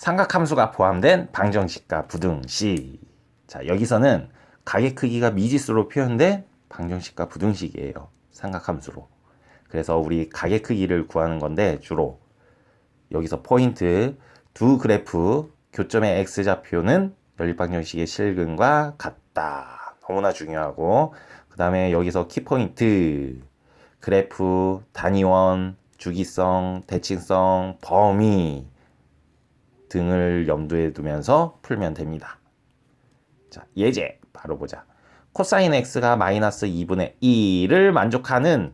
삼각함수가 포함된 방정식과 부등식. 자, 여기서는 가계 크기가 미지수로 표현된 방정식과 부등식이에요. 삼각함수로. 그래서 우리 가계 크기를 구하는 건데 주로 여기서 포인트 두 그래프 교점의 x좌표는 연립방정식의 실근과 같다. 너무나 중요하고 그 다음에 여기서 키포인트 그래프 단위원 주기성 대칭성 범위 등을 염두에 두면서 풀면 됩니다. 자, 예제 바로 보자. 코사인 x가 마이너스 2분의 1을 만족하는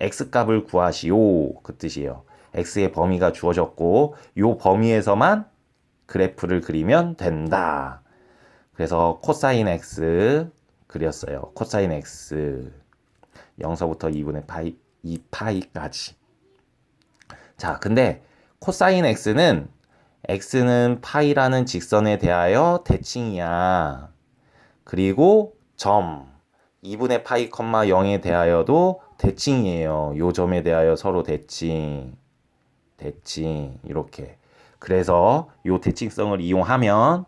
x값을 구하시오. 그 뜻이에요. x의 범위가 주어졌고 요 범위에서만 그래프를 그리면 된다. 그래서 코사인 x 그렸어요. 코사인 x 0서부터 2분의 파이 2파이까지. 자, 근데 코사인 x는 x는 파이라는 직선에 대하여 대칭이야. 그리고 점 2분의 파이 컴마 0에 대하여도 대칭이에요. 요 점에 대하여 서로 대칭. 대칭 이렇게. 그래서 요 대칭성을 이용하면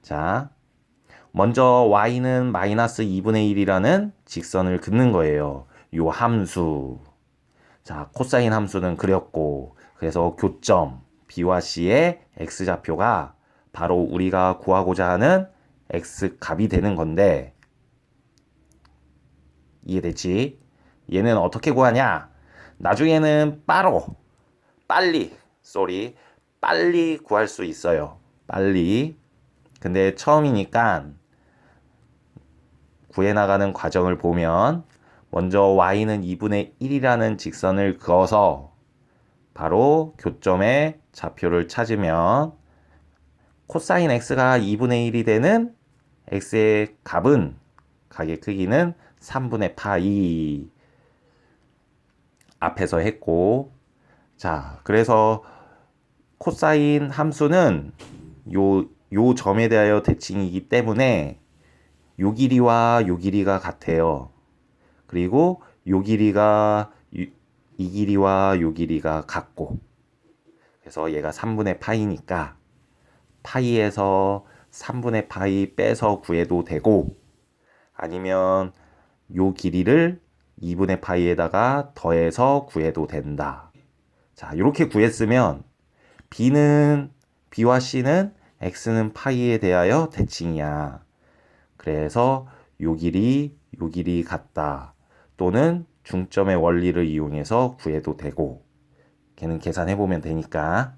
자, 먼저 y는 마이너스 2분의 1이라는 직선을 긋는 거예요. 요 함수. 자, 코사인 함수는 그렸고, 그래서 교점 b와 c의 x좌표가 바로 우리가 구하고자 하는 x 값이 되는 건데, 이해됐지? 얘는 어떻게 구하냐? 나중에는 빠로, 빨리, 쏘리, 빨리 구할 수 있어요. 빨리. 근데 처음이니까 구해나가는 과정을 보면 먼저 y는 2분의 1이라는 직선을 그어서 바로 교점의 좌표를 찾으면 코사인 x가 2분의 1이 되는 x의 값은 가계 크기는 3분의 파이 앞에서 했고 자 그래서 코사인 함수는 요, 요 점에 대하여 대칭이기 때문에 요 길이와 요 길이가 같아요. 그리고 요 길이가 이, 이 길이와 요 길이가 같고 그래서 얘가 3분의 파이니까 파이에서 3분의 파이 빼서 구해도 되고 아니면 요 길이를 2분의 파이에다가 더해서 구해도 된다. 자, 이렇게 구했으면 b는 b와 c는 x는 파이에 대하여 대칭이야. 그래서 요 길이 요 길이 같다. 또는 중점의 원리를 이용해서 구해도 되고 걔는 계산해 보면 되니까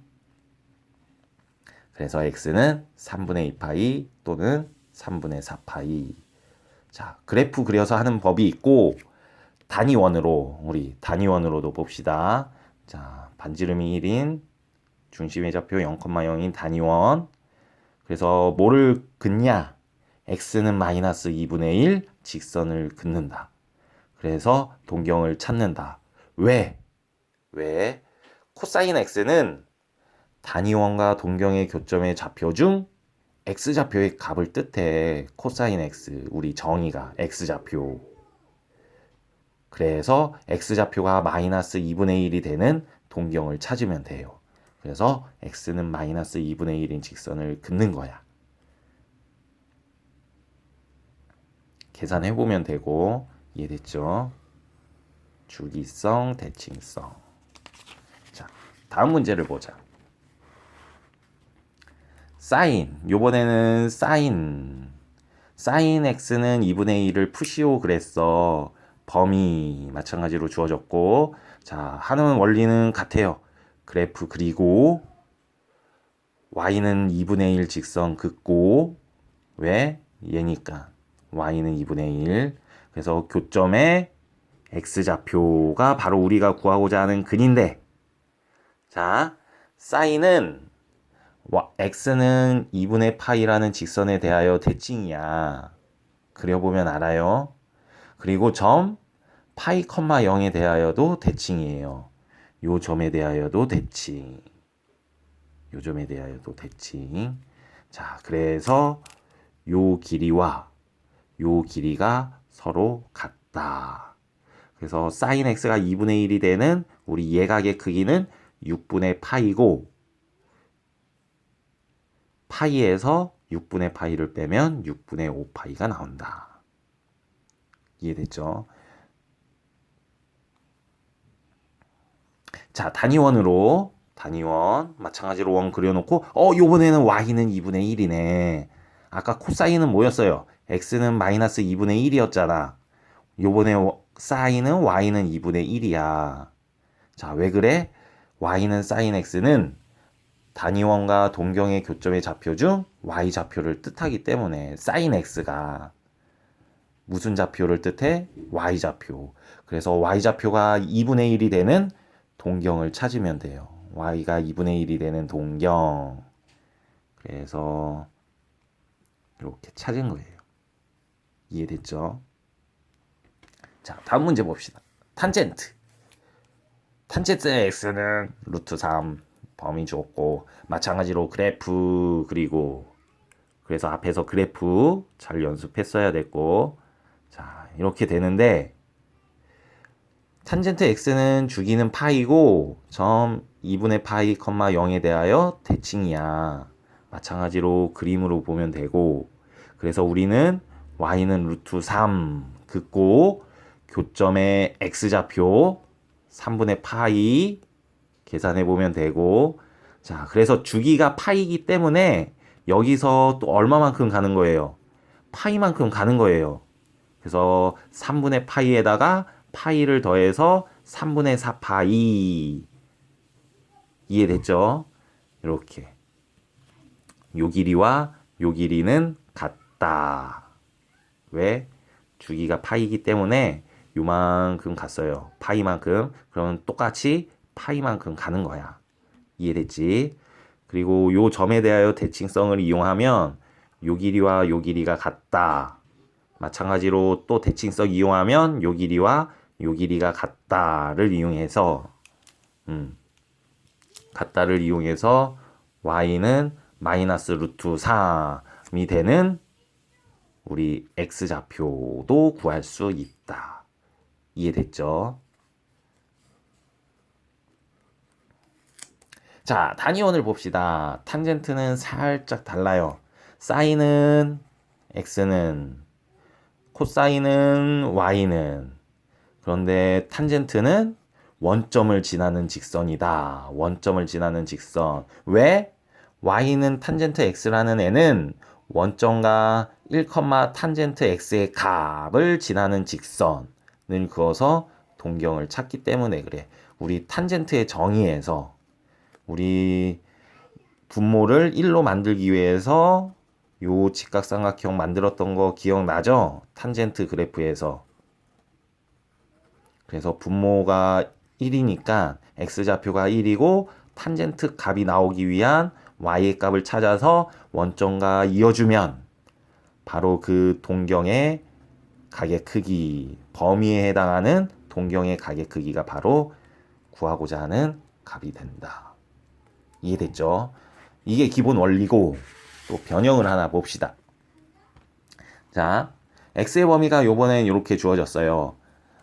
그래서 x는 3분의 2파이 또는 3분의 4파이 자 그래프 그려서 하는 법이 있고 단위원으로 우리 단위원으로도 봅시다 자 반지름이 1인 중심의 좌표 0,0인 단위원 그래서 뭐를 긋냐 x는 마이너스 2분의 1 직선을 긋는다. 그래서 동경을 찾는다. 왜? 왜? 코사인 x는 단위원과 동경의 교점의 좌표 중 x좌표의 값을 뜻해. 코사인 x, 우리 정의가 x좌표. 그래서 x좌표가 마이너스 2분의 1이 되는 동경을 찾으면 돼요. 그래서 x는 마이너스 2분의 1인 직선을 긋는 거야. 계산해 보면 되고 이해됐죠? 주기성, 대칭성. 자, 다음 문제를 보자. 사인. 요번에는 사인. 사인 x는 2분의 1을 푸시오 그랬어. 범위 마찬가지로 주어졌고 자, 하는 원리는 같아요. 그래프 그리고 y는 2분의 1 직선 긋고 왜? 얘니까 y는 2분의 1 그래서 교점의 x좌표가 바로 우리가 구하고자 하는 근인데 자 사인은 x는 2분의 파이라는 직선에 대하여 대칭이야. 그려보면 알아요. 그리고 점 파이 컴마 0에 대하여도 대칭이에요. 요 점에 대하여도 대칭. 요 점에 대하여도 대칭. 자 그래서 요 길이와 요 길이가 서로 같다. 그래서 sin x가 2분의 1이 되는 우리 예각의 크기는 6분의 파이고 파이에서 6분의 파이를 빼면 6분의 5 파이가 나온다. 이해됐죠? 자, 단위원으로 단위원 마찬가지로 원 그려놓고 어 요번에는 y는 2분의 1이네. 아까 코사인은 뭐였어요? x는 마이너스 2분의 1이었잖아. 요번에 사인은 y는 2분의 1이야. 자, 왜 그래? Y는 사인 x는 단위원과 동경의 교점의 좌표 중 y 좌표를 뜻하기 때문에 사인 x가 무슨 좌표를 뜻해? y 좌표. 그래서 y 좌표가 2분의 1이 되는 동경을 찾으면 돼요. y가 2분의 1이 되는 동경. 그래서 이렇게 찾은 거예요. 이해됐죠? 자, 다음 문제 봅시다. 탄젠트. 탄젠트의 x는 루트 3 범위 줬고 마찬가지로 그래프 그리고 그래서 앞에서 그래프 잘 연습했어야 됐고 자, 이렇게 되는데 탄젠트 x는 주기는 파이고 점 2분의 파이, 0에 대하여 대칭이야. 마찬가지로 그림으로 보면 되고 그래서 우리는 y는 루트 3 긋고 교점의 x좌표 3분의 파이 계산해 보면 되고. 자 그래서 주기가 파이기 때문에 여기서 또 얼마만큼 가는 거예요? 파이만큼 가는 거예요. 그래서 3분의 파이에다가 파이를 더해서 3분의 4 파이. 이해됐죠? 이렇게. 요 길이와 요 길이는 같다. 왜? 주기가 파이기 때문에 요만큼 갔어요. 파이만큼. 그러면 똑같이 파이만큼 가는 거야. 이해됐지? 그리고 요 점에 대하여 대칭성을 이용하면 요 길이와 요 길이가 같다. 마찬가지로 또 대칭성 이용하면 요 길이와 요 길이가 같다를 이용해서 음, 같다를 이용해서 y는 마이너스 루트 3이 되는 우리 x좌표도 구할 수 있다. 이해됐죠? 자, 단위원을 봅시다. 탄젠트는 살짝 달라요. 사인은 x는 코사인은 y는 그런데 탄젠트는 원점을 지나는 직선이다. 원점을 지나는 직선. 왜? y는 탄젠트 x라는 애는 원점과 1, 탄젠트 x의 값을 지나는 직선. 을 그어서 동경을 찾기 때문에 그래. 우리 탄젠트의 정의에서 우리 분모를 1로 만들기 위해서 요 직각삼각형 만들었던 거 기억나죠? 탄젠트 그래프에서. 그래서 분모가 1이니까 x좌표가 1이고 탄젠트 값이 나오기 위한 y의 값을 찾아서 원점과 이어주면 바로 그 동경의 가게 크기 범위에 해당하는 동경의 가게 크기가 바로 구하고자 하는 값이 된다. 이해됐죠? 이게 기본 원리고 또 변형을 하나 봅시다. 자, x의 범위가 요번엔 이렇게 주어졌어요.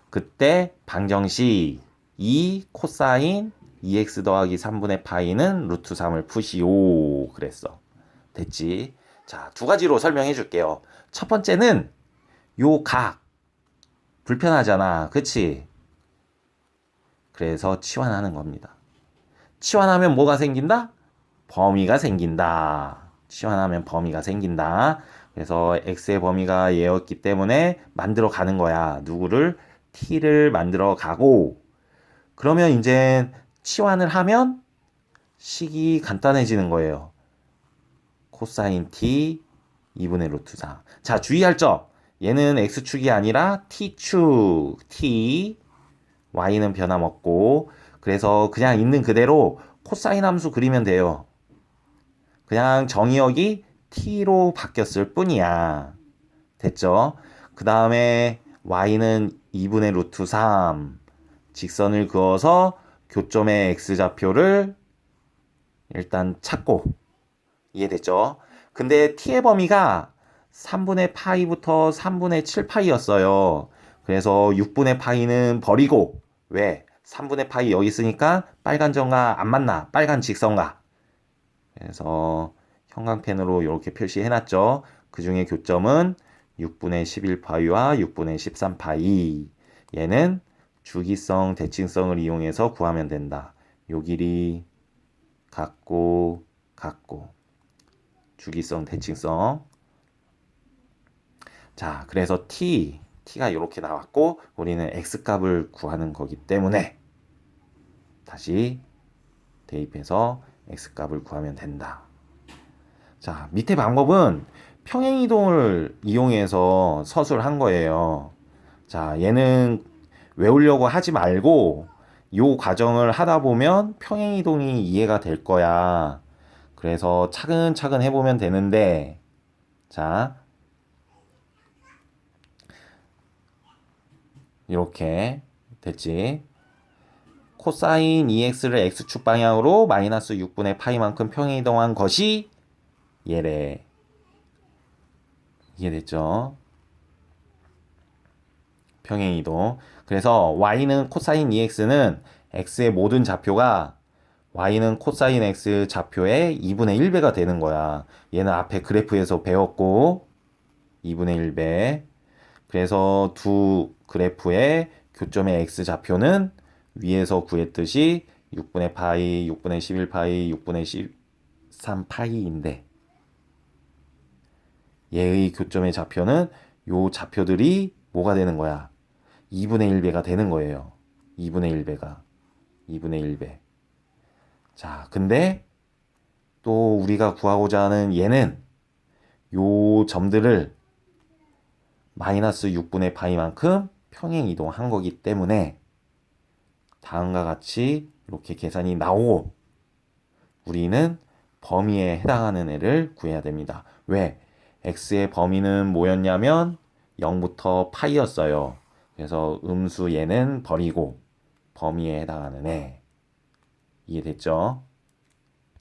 그때 방정식 2 코사인 2x 더하기 3분의 파이는 루트 3을 푸시오 그랬어. 됐지? 자, 두 가지로 설명해 줄게요. 첫 번째는 요 각 불편하잖아. 그치? 그래서 치환하는 겁니다. 치환하면 뭐가 생긴다? 범위가 생긴다. 치환하면 범위가 생긴다. 그래서 x의 범위가 얘였기 때문에 만들어 가는 거야. 누구를? t를 만들어 가고 그러면 이제 치환을 하면 식이 간단해지는 거예요. 코사인 t 2분의 루트 4. 자, 주의할 점. 얘는 x축이 아니라 t축, t, y는 변함없고 그래서 그냥 있는 그대로 코사인 함수 그리면 돼요. 그냥 정의역이 t로 바뀌었을 뿐이야. 됐죠? 그 다음에 y는 2분의 루트 3 직선을 그어서 교점의 x좌표를 일단 찾고 이해됐죠? 근데 t의 범위가 3분의 파이부터 3분의 7파이였어요. 그래서 6분의 파이는 버리고 왜? 3분의 파이 여기 있으니까 빨간 점과 안 맞나? 빨간 직선과. 그래서 형광펜으로 이렇게 표시해 놨죠. 그 중에 교점은 6분의 11파이와 6분의 13파이. 얘는 주기성, 대칭성을 이용해서 구하면 된다. 요 길이 같고 같고 주기성, 대칭성. 자, 그래서 t t가 이렇게 나왔고 우리는 x 값을 구하는 거기 때문에 다시 대입해서 x 값을 구하면 된다. 자, 밑에 방법은 평행 이동을 이용해서 서술한 거예요. 자, 얘는 외우려고 하지 말고 요 과정을 하다 보면 평행 이동이 이해가 될 거야. 그래서 차근차근 해보면 되는데, 자, 이렇게 됐지. 코사인 EX를 X축 방향으로 마이너스 6분의 파이만큼 평행 이동한 것이 얘래. 이해됐죠? 평행 이동. 그래서 y는 코사인 EX는 x의 모든 좌표가 y는 코사인 x 좌표의 2분의 1배가 되는 거야. 얘는 앞에 그래프에서 배웠고 2분의 1배. 그래서 두 그래프의 교점의 x 좌표는 위에서 구했듯이 6분의 파이, 6분의 11 파이, 6분의 13 파이인데 얘의 교점의 좌표는 요 좌표들이 뭐가 되는 거야? 2분의 1배가 되는 거예요. 2분의 1배가. 2분의 1배. 자, 근데 또 우리가 구하고자 하는 얘는 요 점들을 마이너스 6분의 파이만큼 평행 이동한 거기 때문에 다음과 같이 이렇게 계산이 나오고 우리는 범위에 해당하는 애를 구해야 됩니다. 왜? x의 범위는 뭐였냐면 0부터 파이였어요. 그래서 음수 얘는 버리고 범위에 해당하는 애. 이해됐죠?